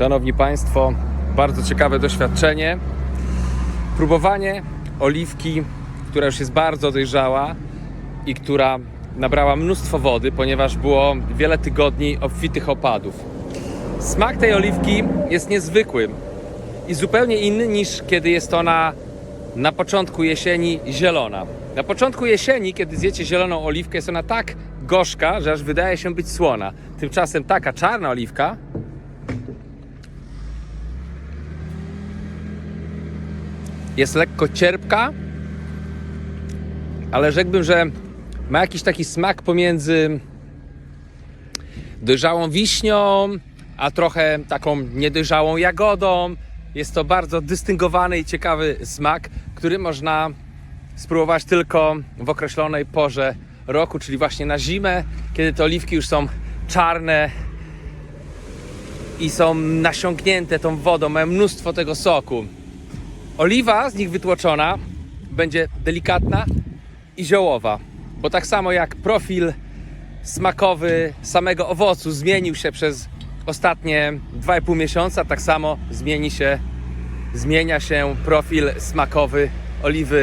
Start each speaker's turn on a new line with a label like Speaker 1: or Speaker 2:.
Speaker 1: Szanowni Państwo, bardzo ciekawe doświadczenie. Próbowanie oliwki, która już jest bardzo dojrzała i która nabrała mnóstwo wody, ponieważ było wiele tygodni obfitych opadów. Smak tej oliwki jest niezwykły i zupełnie inny niż kiedy jest ona na początku jesieni zielona. Na początku jesieni, kiedy zjecie zieloną oliwkę, jest ona tak gorzka, że aż wydaje się być słona. Tymczasem taka czarna oliwka jest lekko cierpka, ale rzekłbym, że ma jakiś taki smak pomiędzy dojrzałą wiśnią, a trochę taką niedojrzałą jagodą. Jest to bardzo dystyngowany i ciekawy smak, który można spróbować tylko w określonej porze roku, czyli właśnie na zimę, kiedy te oliwki już są czarne i są nasiągnięte tą wodą, mają mnóstwo tego soku. Oliwa z nich wytłoczona będzie delikatna i ziołowa, bo tak samo jak profil smakowy samego owocu zmienił się przez ostatnie 2,5 miesiąca, tak samo zmieni się, zmienia się profil smakowy oliwy